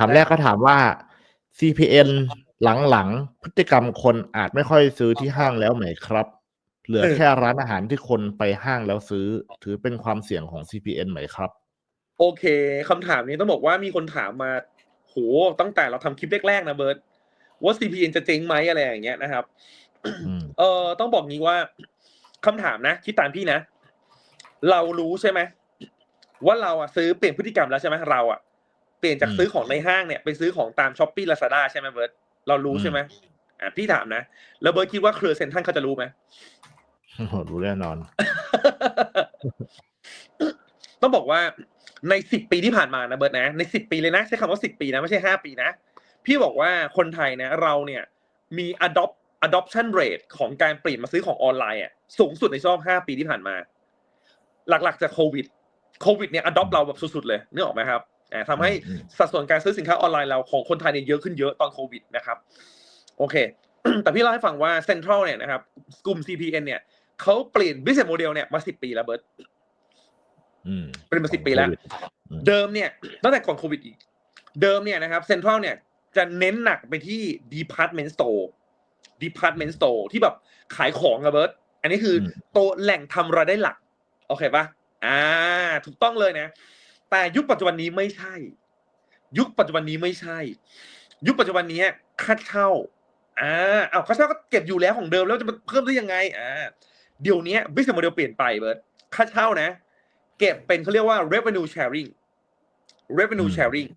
ถามแรกก็ถามว่า CPN หลังๆ พฤติกรรมคนอาจไม่ค่อยซื้อที่ห้างแล้วไหมครับ เหลือเออแค่ร้านอาหารที่คนไปห้างแล้วซื้อ ถือเป็นความเสี่ยงของ CPN ไหมครับ โอเคคำถามนี้ต้องบอกว่ามีคนถามมาโหตั้งแต่เราทำคลิปแรกๆนะเบิร์ตว่า CPN จะเจ๊งไหมอะไรอย่างเงี้ยนะครับอืมเออต้องบอกงี้ว่าคำถามนะคิดตามพี่นะ เรารู้ใช่ไหมว่าเราอะซื้อเปลี่ยนพฤติกรรมแล้วใช่ไหมเราอะ เปลี่ยนจากอืมซื้อของในห้างเนี่ยไปซื้อของตามช้อปปี้ลาซาด้าใช่ไหมเบิร์ตเรารู้อืมใช่ไหมอะพี่ถามนะ แล้วเบิร์ตคิดว่าเครือเซ็นทรัลเขาจะรู้ไหมรู้แน่นอน ต้องบอกว่าในสิบปีที่ผ่านมานะเบิร์ตนะ ในสิบปีเลยนะใช้คำว่าสิบปีนะไม่ใช่ห้าปีนะ พี่บอกว่าคนไทยนะ เราเนี่ยมี adopt adoption rate ของการเปลี่ยนมาซื้อของออนไลน์อะสูงสุดในรอบห้าปีที่ผ่านมา หลักๆจากโควิดโควิดเนี่ย adopt เราแบบสุดๆเลยนึกออกไหมครับอ่า ทำให้อืมสัดส่วนการซื้อสินค้าออนไลน์เราของคนไทยเนี่ยเยอะขึ้นเยอะตอนโควิดนะครับ โอเค แต่พี่เล่าให้ฟังว่าเซ็นทรัลเนี่ยนะครับกลุ่ม CPN เนี่ยเขาเปลี่ยน business model เนี่ยมาสิบปีแล้วเบิร์ตอืมเป็นมาสิบปีแล้วอืมเดิมเนี่ยตั้งแต่ก่อนโควิดอีก เดิมเนี่ยนะครับเซ็นทรัลเนี่ยจะเน้นหนักไปที่ department store department store ที่แบบขายของอะเบิร์ตอันนี้คืออมตัวแหล่งทำรายได้หลัก โอเคปะอ่า ถูกต้องเลยนะ แต่ยุคปัจจุบันนี้ไม่ใช่ ยุคปัจจุบันนี้ไม่ใช่ ยุคปัจจุบันนี้ค่าเช่าอ่าเอาค่าเช่าก็เก็บอยู่แล้วของเดิมแล้วจะมาเพิ่มได้ยังไงอ่าเดี๋ยวนี้ business model เปลี่ยนไปเบิร์ตค่าเช่านะ เก็บเป็นเขาเรียกว่า revenue sharing revenue อืม sharing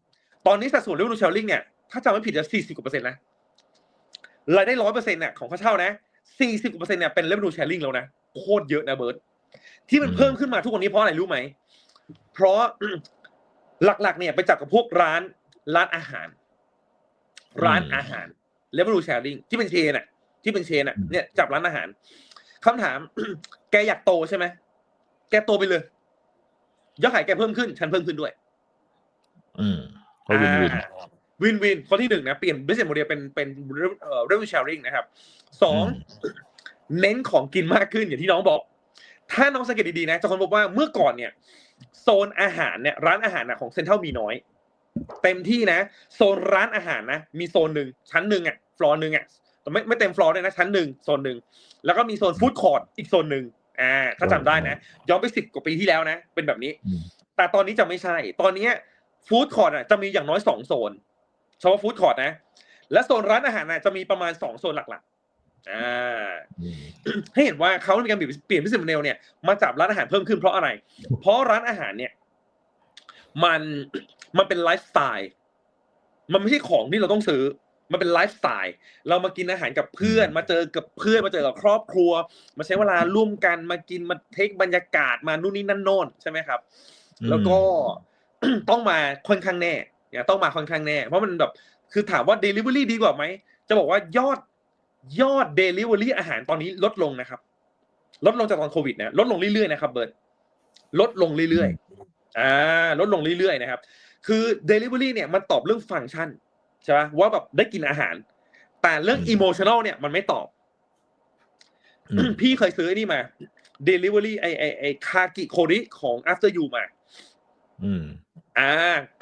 ตอนนี้สัดส่วน revenue sharing เนี่ยถ้าจำไม่ผิดจะสี่สิบกว่าเปอร์เซ็นต์นะรายได้ร้อยเปอร์เซ็นต์เนี่ยของค่าเช่านะสี่สิบกว่าเปอร์เซ็นต์เนี่ยเป็น revenue sharing แล้วนะโคตรเยอะนะเบิร์ตที่มันอืมเพิ่มขึ้นมาทุกวันนี้เพราะอะไรรู้ไหม เพราะหลักๆ เนี่ยไปจับกับพวกร้านร้านอาหาร ร้านอาหาร revenue sharing ที่เป็นเชนอะที่เป็นเชนอะเนี่ยจับร้านอาหารคำถาม แกอยากโตใช่ไหมแกโตไปเลยยอดขายแกเพิ่มขึ้น ฉันเพิ่มขึ้นด้วย อืมก็วินวินวินวินข้อที่หนึ่งนะเปลี่ยน business model เป็นเป็นเอ่อ revenue sharing นะครับสองเน้นของกินมากขึ้นอย่างที่น้องบอก ถ้าน้องสังเกตดีๆนะจะคนพบว่าเมื่อก่อนเนี่ย โซนอาหารเนี่ยร้านอาหารนะของเซ็นทรัลมีน้อย เต็มที่นะ โซนร้านอาหารนะ มีโซนหนึ่งชั้นหนึ่งอะฟลอร์หนึ่งอะแต่ไม่ไม่เต็มฟลอร์เลยนะชั้นหนึ่งโซนหนึ่งแล้วก็มีโซนฟู้ดคอร์ทอีกโซนหนึ่งอ่าถ้าจำได้นะย้อนไปสิบกว่าปีที่แล้วนะ เป็นแบบนี้อืมแต่ตอนนี้จะไม่ใช่ ตอนนี้ฟู้ดคอร์ทอะจะมีอย่างน้อยสองโซนเฉพาะฟู้ดคอร์ทนะ และโซนร้านอาหารน่ะจะมีประมาณสองโซนหลักๆ อ่าอืมให้เห็นว่าเขามีการเปลี่ยนเปลี่ยนพิเศษโมเดลเนี่ยมาจับร้านอาหารเพิ่มขึ้นเพราะอะไร เพราะร้านอาหารเนี่ย มันมันเป็นไลฟ์สไตล์มันไม่ใช่ของที่เราต้องซื้อ มันเป็นไลฟ์สไตล์เรามากินอาหารกับเพื่อน มาเจอกับเพื่อนมาเจอกับครอบครัว มาใช้เวลาร่วมกันมากินมาเทคบรรยากาศมานู่นนี่นั่นโน่นใช่ไหมครับ แล้วก็ต้องมาค่อนข้างแน่เนี่ยต้องมาค่อนข้างแน่ เพราะมันแบบ คือถามว่า Delivery ดีกว่าไหมจะบอกว่ายอด ยอด Delivery อาหารตอนนี้ลดลงนะครับ ลดลงจากตอนโควิดนะลดลงเรื่อยๆนะครับเบิร์ตลดลงเรื่อยๆอ่าลดลงเรื่อยๆนะครับ คือ Delivery เนี่ยมันตอบเรื่องฟังก์ชันใช่ไหมว่าแบบได้กินอาหาร แต่เรื่องอืม emotional เนี่ยมันไม่ตอบอืมพี่เคยซื้อไอ้นี่มา Delivery ไอไอไอคากิโคริของ After You มา อืม อ่า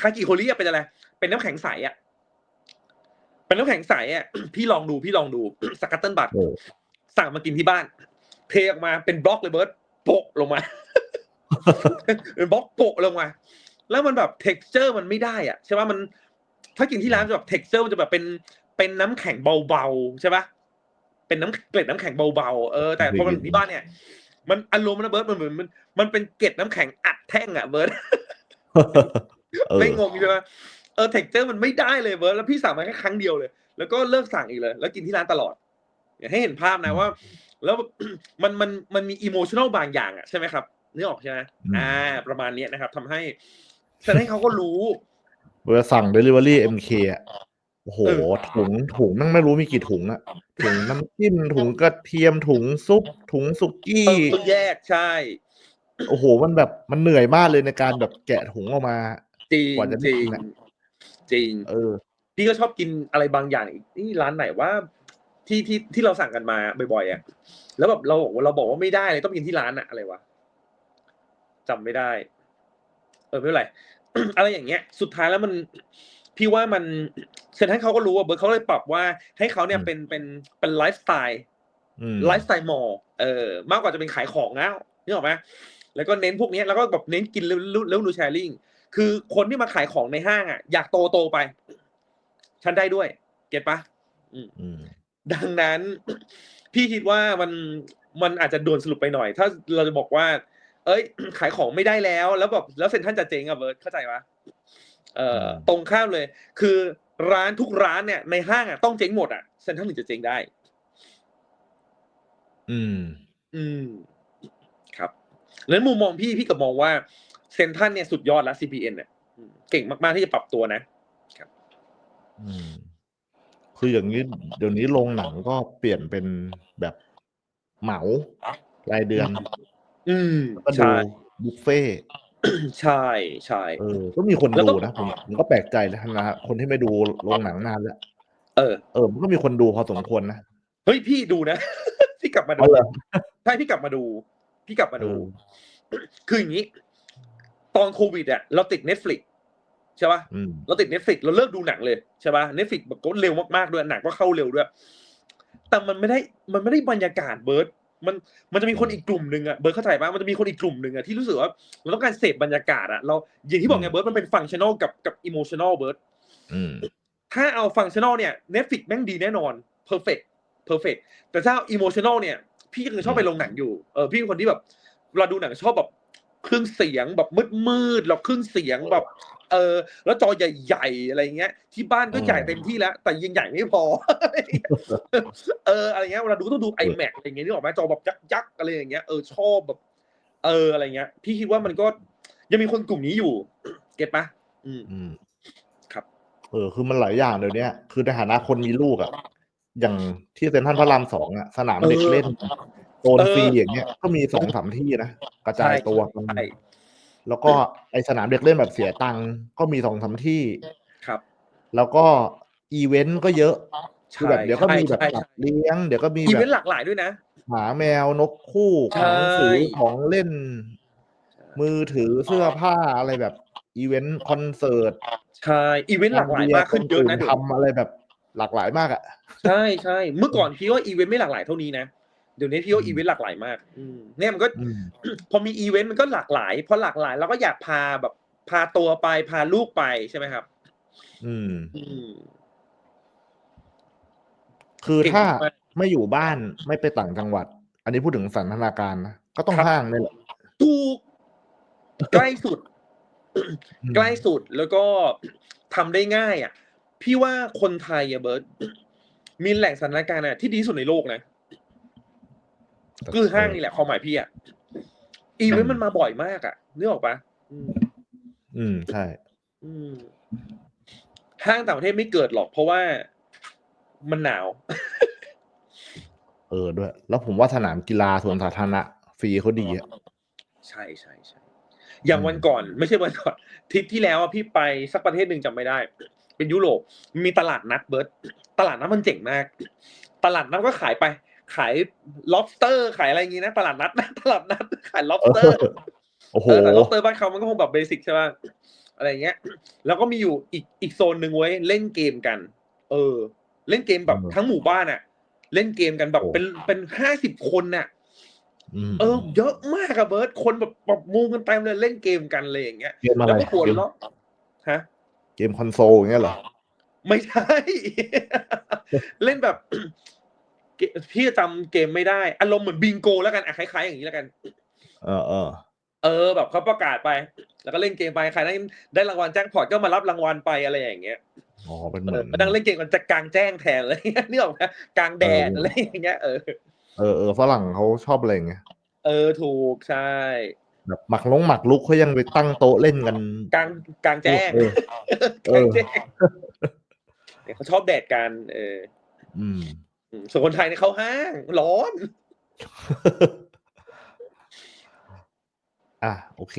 คากิโคริอะเป็นอะไร เป็นน้ำแข็งใสอะ เป็นน้ำแข็งใสอะพี่ลองดูพี่ลองดูสกัตเติลบัตโอ้สั่งมากินที่บ้าน เทออกมาเป็นบล็อกเลยเบิร์ตโปะลงมาเป็นบล็อกโปะลงมา แล้วมันแบบ t e x t อร์มันไม่ได้อะใช่ป่ะมัน ถ้ากินที่ร้านจะแบบ t e x t อร์มันจะแบบเป็นเป็นน้ำแข็งเบาๆใช่ป่ะเป็นน้ำเกล็ดน้ำแข็งเบาๆเออแต่พอมันถึงที่บ้านเนี่ย มันอารมณ์มันนะเบิร์ตมันเหมือนมันมันเป็นเกล็ดน้ำแข็งอัดแท่งอะเบิร์ตเออไม่งงใช่ไหม เออเท็กเจอร์มันไม่ได้เลยเบิร์ตแล้วพี่สั่งมาแค่ครั้งเดียวเลย แล้วก็เลิกสั่งอีกเลย แล้วกินที่ร้านตลอดอยากให้เห็นภาพนะว่า แล้วมันมันมันมีอิโมชัน a ลบางอย่างอะใช่ไหมครับนึกออกใช่ไหมอืมอ่า ประมาณเนี้ยนะครับทำให้แสดงให้เขาก็รู้เวลาสั่ง Delivery MK อะโอ้โหเออถุงถุงนั่งไม่รู้มีกี่ถุงอะถุงน้ำจิ้มถุงกระเทียมถุงซุป ถุงสุกี้เออต้องแยกใช่ โอ้โห มันแบบมันเหนื่อยมากเลยในการแบบแกะถุงออกมา จริงกว่าจะได้จริกิงนอะ จริง เออ พี่ก็ชอบกินอะไรบางอย่างอีกนี่ร้านไหนว่าที่ที่ที่เราสั่งกันมาบ่อยๆอะแล้วแบบเราเราบอกว่าไม่ได้เลยต้องกินที่ร้านอะอะไรวะจำไม่ได้ เออไม่เป็นไรอะไรอย่างเงี้ย สุดท้ายแล้วมันพี่พี่ว่ามันเซ็นทรัลเขาก็รู้ว่าเบิร์ดเขาเลยปรับว่าให้เขาเนี่ยอืมเป็นเป็นเป็นไลฟ์สไตล์อืมไลฟ์สไตล์มอลเออ มากกว่าจะเป็นขายของแล้วนี่หรอกไหมแล้วก็เน้นพวกเนี้ยแล้วก็แบบเน้นกินแล้วแล้วดูแชร์ลิง คือคนที่มาขายของในห้างอะอยากโตโตไป ฉันได้ด้วย เก็ตปะอืมดังนั้น พี่คิดว่ามันมันอาจจะด่วนสรุปไปหน่อย ถ้าเราจะบอกว่า เอ้ย ขายของไม่ได้แล้ว แล้วแบบแล้วเซ็นทรัลจะเจ๊งอะเบิร์ดเข้าใจปะเอ่ออืมตรงข้ามเลย คือร้านทุกร้านเนี่ยในห้างอะต้องเจ๊งหมดอะเซ็นทรัลถึงจะเจ๊งได้ อืม อืม ครับแล้วมุมมองพี่พี่กับมองว่า เซ็นทรัลเนี่ยสุดยอดแล้ว CPN เนี่ยอืมเก่งมาก ๆ ที่จะปรับตัวนะอืมคืออย่างนี้เดี๋ยวนี้โรงหนังก็เปลี่ยนเป็นแบบเหมารายเดือน อืมแล้วก็ดูใช่บุฟเฟ่ต์ใช่ใช่เออก็มีคนแล้วต้ดูองนะผมผมก็แปลกใจเลยนะคนที่ไม่ดูโรงหนังนานแล้วเออ เออ มันก็มีคนดูพอสมควรนะเฮ้ยพี่ดูนะพี่กลับมาดูเอาเหรอใช่พี่กลับมาดู พี่กลับมาดูเออคืออย่างนี้ ตอนโควิดอะเราติด Netflix ใช่ป่ะอืมเราติด Netflix เราเลิกดูหนังเลยใช่ป่ะ Netflix แบบก็เร็วมากๆด้วยหนังก็เข้าเร็วด้วย แต่มันไม่ได้มันไม่ได้บรรยากาศเบิร์ดมันมันจะมีคนอีกกลุ่มหนึ่งอะเบิร์ดเข้าใจป่ะมันจะมีคนอีกกลุ่มหนึ่งอะที่รู้สึกว่าเราต้องการเสพบรรยากาศอะเราอย่างที่บอกไงเบิร์ดมันเป็นฟังชั่นอลกับกับอิโมชั่นอลเบิร์ดอืมถ้าเอาฟังชั่นอลเนี่ย Netflix แม่งดีแน่นอน perfect perfect แต่ถ้าเอา emotional เนี่ย พี่ก็คือชอบไปลงหนังอยู่เออพี่เป็นคนที่แบบเวลาดูหนังชอบแบบเค รื่องเสียงแบบมืดมืดๆแล้วเครื่องเสียงแบบ เออ แล้วจอใหญ่ๆอะไรเงี้ย ที่บ้านก็อืมใหญ่เต็มที่แล้ว แต่ยังใหญ่ไม่พอ เอออะไรเงี้ยเวลาดูก็ต้องดู iMac อะไรเงี้ยนึกออกไหมจอแบบยักษ์ๆอะไรอย่างเงี้ยเออชอบแบบ เอออะไรเงี้ย พี่คิดว่ามันก็ยังมีคนกลุ่มนี้อยู่ เก็ตปะอืมอืมครับ เออ คือมันหลายอย่างเดี๋ยวนี้คือในฐานะคนมีลูกอะอย่างที่เซ็นทรัลพระรามสองอะสนามเด็กเล่น โซนเออฟรีอย่างเงี้ยก็มีสองสามที่นะกระจายตัวกันใช่แล้วก็ไอสนามเด็กเล่นแบบเสียตังค์ก็มีสองสามที่ครับ แล้วก็อีเวนต์ก็เยอะคือแบบใช่เดี๋ยวก็มีแบบใช่สัตใช่ว์เลี้ยง เดี๋ยวก็มีอีแบเวนบต์หลากหลายด้วยนะหมาแมวนกคู่ขใช่องหนังสือของเล่น มือถือเสื้อผ้าอะไรแบบ อีเวนต์คอนเสิร์ตใช่อีเวนต์หลากหลายมากขึ้นเยอะนะคเดี๋ยวทำอะไรแบบหลากหลายมากอะใช่ใช่เมื่อก่อนพี่ว่าอีเวนต์ไม่หลากหลายเท่านี้นะเดี๋ยวนี้พี่ว่าอืมอีเวนต์หลากหลายมากอืมเนี่ยมันก็อืมพอมีอีเวนต์มันก็หลากหลายพอหลากหลายเราก็อยากพาแบบ พาตัวไปพาลูกไปใช่ไหมครับ อืมอืมคือเก่งถ้ามากไม่อยู่บ้านไม่ไปต่างจังหวัด อันนี้พูดถึงสันทนาการนะก็ต้องครับห้างนี่แหละถูกใกล้สุด ใกล้สุดแล้วก็ทำได้ง่าย อะ พี่ว่าคนไทยอะเบิร์ตมีแหล่งสถานการณ์อะที่ดีที่สุดในโลกนะ คือห้างนี่แหละความหมายพี่อะอีเวนต์มันมาบ่อยมากอะนึกออกปะอืมอืมใช่ อืมห้างต่างประเทศไม่เกิดหรอกเพราะว่ามันหนาว เออด้วย แล้วผมว่าสนามกีฬาสวนสาธารณะฟรีเขาดีอะใช่ใช่ใช่อย่างอืมวันก่อน ไม่ใช่วันก่อนทริปที่แล้วอะพี่ไปสักประเทศหนึ่งจำไม่ได้ เป็นยุโรปมีตลาดนัดเบิร์ตตลาดนัดมันเจ๋งมาก ตลาดนัดก็ขายไป ขาย lobster ขายอะไรอย่างงี้นะ ตลาดนัดนะตลาดนัดขายเอ lobster อโอ้โหเออแต่ lobster บ้านเขามันก็คงแบบเบสิกใช่ป่ะอะไรอย่างเงี้ย แล้วก็มีอยู่อีกอีกโซนหนึ่งไว้ยเล่นเกมกัน เออ เล่นเกมแบบอืมทั้งหมู่บ้านอะเล่นเกมกันแบบโอ้เป็นเป็นห้าสิบคนน่ะมเออ เยอะมากอะเบิร์ตคนแบบแบบมุงกันเต็มเลยเล่นเกมกันเลยอย่างเงี้ยเกมอะไรแล้วก็ปวดเกมเลาะฮะ เกมคอนโซลอย่างเงี้ยเหรอไม่ใช่ เล่นแบบเก พี่จำเกมไม่ได้อารมณ์เหมือนบิงโกแล้วกันอะคล้ายๆอย่างนี้แล้วกัน เออเออเออแบบเขาประกาศไป แล้วก็เล่นเกมไปใครได้ได้รางวัลแจ้งพอร์ตก็มารับรางวัลไปอะไรอย่างเงี้ยอ๋อเป็นเหเอมืออนมานั่งเล่นเกมกันจะกลางแจ้งแทนอะไรเงี้ยนี่ออกไหมกลางแดดเออออะไรอย่างเงี้ยเออเออเออฝรั่งเขาชอบอะไรอย่างเงี้ยเออถูกใช่แบบหมักลงหมักลุกเขายังไปตั้งโต๊ะเล่นกัน กลางกลางแจ้งเออกลางแจ้งเนี่ยเขาชอบแดดกัน เออ อืมอืม ส่วนคนไทยเนี่ยเขาห้าง ร้อน อะโอเค